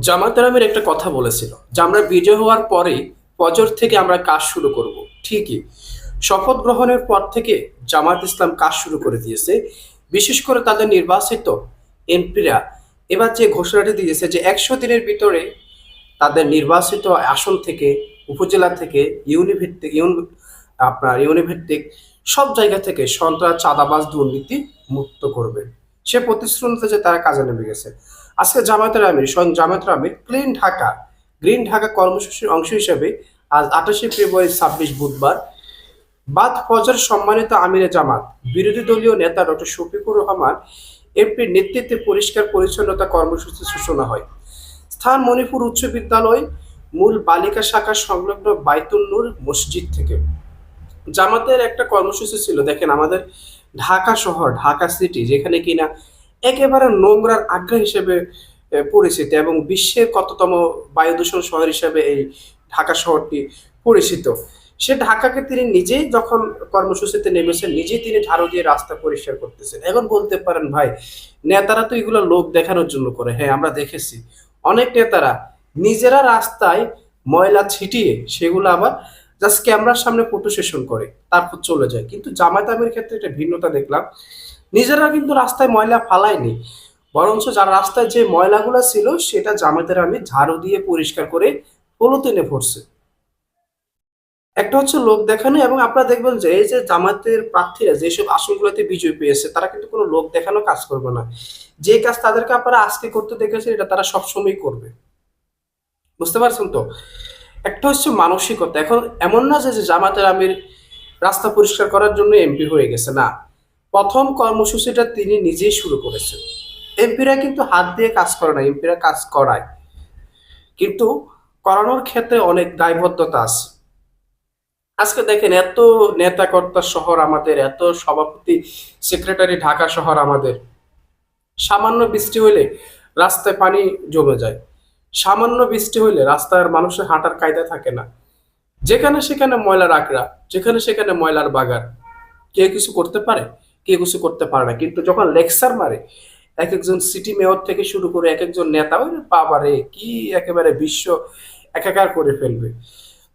জামাতের আমির একটা কথা বলেছিল যে আমরা বিজয় হওয়ার পরে ফজর থেকে আমরা কাজ শুরু করব। ঠিকই। শপথ গ্রহণের পর থেকে জামাত ইসলাম কাজ শুরু করে দিয়েছে। বিশেষ করে তাদের নির্বাচিত এমপিরা। এবার যে ঘোষণাটি দিয়েছে যে একশো দিনের ভিতরে তাদের নির্বাচিত আসন থেকে, উপজেলা থেকে, ইউনিভিত্তিক, ইউন, আপনার ইউনিভিত্তিক সব জায়গা থেকে সন্ত্রাস, চাঁদাবাজ, দুর্নীতি মুক্ত করবে। সে প্রতিশ্রুতিতে যে তারা কাজে নেমে গেছে। আজকে জামায়াতের আমির স্বয়ং জামায়াতের আমির ক্লিন ঢাকা, গ্রিন ঢাকা কর্মসূচির অংশ হিসেবে আজ আঠাশে ফেব্রুয়ারি ছাব্বিশ বুধবার বাদ ফজর সম্মানিত আমিরে জামাত, বিরোধী দলীয় নেতা ডক্টর শফিকুর রহমান এমপির নেতৃত্বে পরিষ্কার পরিচ্ছন্নতা কর্মসূচি সূচনা হয়। স্থান মণিপুর উচ্চ বিদ্যালয়, মূল বালিকা শাখা সংলগ্ন বাইতুন্নুর মসজিদ থেকে। জামাতের একটা কর্মসূচি ছিল, দেখেন আমাদের ঢাকা শহর, ঢাকা সিটি, যেখানে কিনা একেবারে নোংরার আগ্রা হিসেবে পরিচিত এবং বিশ্বের কততম বায়ু দূষণ শহর হিসেবে এই ঢাকা শহরটি পরিচিত। সে ঢাকাকে তিনি নিজেই যখন কর্মসূচিতে নেমেছেন, নিজেই তিনি ঝাড়ু দিয়ে রাস্তা পরিষ্কার করতেছেন। এখন বলতে পারেন, ভাই, নেতারা তো এগুলো লোক দেখানোর জন্য করে। হ্যাঁ আমরা দেখেছি। অনেক নেতারা নিজেরা রাস্তায় ময়লা ছিটিয়ে সেগুলো আবার জাস্ট ক্যামেরার সামনে ফটো সেশন করে, তারপর চলে যায়। কিন্তু জামায়াত আমির ক্ষেত্রে একটা ভিন্নতা দেখলাম। নিজেরা কিন্তু রাস্তায় ময়লা ফালায়নি। বরঞ্চ যার রাস্তায় যে ময়লাগুলো ছিল, সেটা জামায়াতের আমি ঝাড়ু দিয়ে পরিষ্কার করে পলুতেনে ভরছে। একটা হচ্ছে লোক দেখানো এবং আপনারা দেখবেন যে এই যে জামাতের প্রার্থীরা যেসব আসনগুলোতে বিজয় পেয়েছে, তারা কিন্তু কোনো লোক দেখানো কাজ করবে না। যে কাজ তাদেরকে আপনারা আজকে করতে দেখেছেন, এটা তারা সবসময় করবে। বুঝতে পারছেন তো? একটা হচ্ছে মানসিকতা। এখন এমন না যে জামাতের আমির রাস্তা পরিষ্কার করার জন্য এমপি হয়ে গেছে, না। প্রথম কর্মসূচিটা তিনি নিজেই শুরু করেছেন। এমপিরা কিন্তু হাত দিয়ে কাজ করে না এমপিরা কাজ করায়। কিন্তু করানোর ক্ষেত্রে অনেক দায়বদ্ধতা আছে। আজকে দেখেন, এত নেতাকর্তা শহর আমাদের, এত সভাপতি সেক্রেটারি ঢাকা শহর আমাদের। সামান্য বৃষ্টি হইলে রাস্তায় পানি জমে যায়। সামান্য বৃষ্টি হইলে রাস্তার মানুষের হাঁটার কায়দা থাকে না। যেখানে সেখানে ময়লার আঁকড়া যেখানে সেখানে ময়লার বাগান। কে কিছু করতে পারে কে কিছু করতে পারে না। কিন্তু যখন লেকচার মারে এক একজন সিটি মেয়র থেকে শুরু করে এক একজন নেতা ওই বাবারে কি একেবারে বিশ্ব একাকার করে ফেলবে।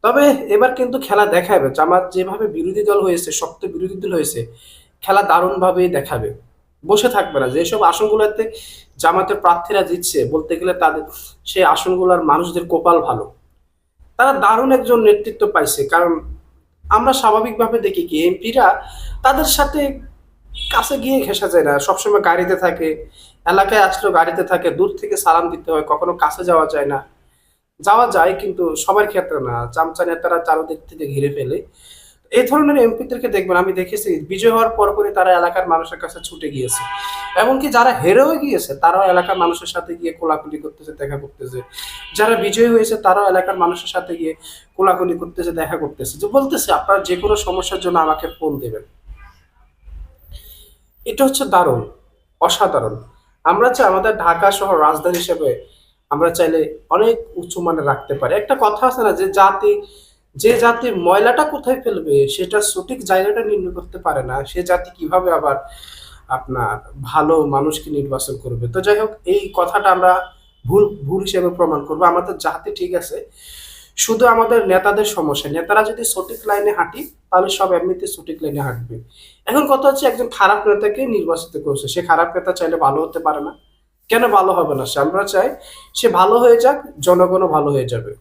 তবে এবার কিন্তু খেলা দেখাবে। জামাত যেভাবে বিরোধী দল হয়েছে, শক্ত বিরোধী দল হয়েছে, খেলা দারুণভাবেই দেখাবে। বসে থাকবে না। যেসব আসনগুলোতে জামাতের প্রার্থীরা জিতছে, বলতে গেলে তাদের, সেই আসনগুলোর মানুষদের কপাল ভালো। তারা দারুণ একজন নেতৃত্ব পাইছে। কারণ আমরা স্বাভাবিকভাবে দেখি কি, এমপিরা তাদের সাথে কাছে গিয়ে ঘেসা যায় না। সবসময় গাড়িতে থাকে, এলাকায় আসলেও গাড়িতে থাকে, দূর থেকে সালাম দিতে হয়, কখনো কাছে যাওয়া যায় না। যাওয়া যায়, কিন্তু সবার ক্ষেত্রে না। চামচা নেতারা চারোদিক থেকে ঘিরে ফেলে। এই ধরনের এমপিদেরকে দেখবেন, আমি দেখেছি, বিজয় হওয়ার পরপরই তারা এলাকার মানুষের কাছে ছুটে গিয়েছে। এমনকি যারা হেরেও গিয়েছে, তারাও এলাকার মানুষের সাথে গিয়ে কোলাকুলি করতেছে, দেখা করতেছে। যারা বিজয়ী হয়েছে, তারাও এলাকার মানুষের সাথে গিয়ে কোলাকুলি করতেছে, দেখা করতেছে। যে বলতেছে, আপনারা যে কোনো সমস্যার জন্য আমাকে ফোন দেবেন। এটা হচ্ছে দারুণ, অসাধারণ। আমরা চাই আমাদের ঢাকা শহর রাজধানী হিসেবে আমরা চাইলে অনেক উঁচু মানে রাখতে পারি। একটা কথা আছে না, যে জাতি যে জাতি ময়লাটা কোথায় ফেলবে, সেটা সঠিক জায়গাটা নির্ণয় করতে পারে না, সে জাতি কীভাবে আবার আপনার ভালো মানুষকে নির্বাচন করবে? তো যাই হোক, এই কথাটা আমরা ভুল ভুল হিসেবে প্রমাণ করব। আমাদের জাতি ঠিক আছে, শুধু আমাদের নেতাদের সমস্যা। নেতারা যদি সঠিক লাইনে হাঁটি, তাহলে সব এমনিতে সঠিক লাইনে হাঁটবে। এখন কথা হচ্ছে, একজন খারাপ নেতাকে নির্বাচিত করছে। সে খারাপ নেতা চাইলে ভালো হতে পারে না। কেন ভালো হবে না? সে আমরা চাই সে ভালো হয়ে যাক, জনগণও ভালো হয়ে যাবে।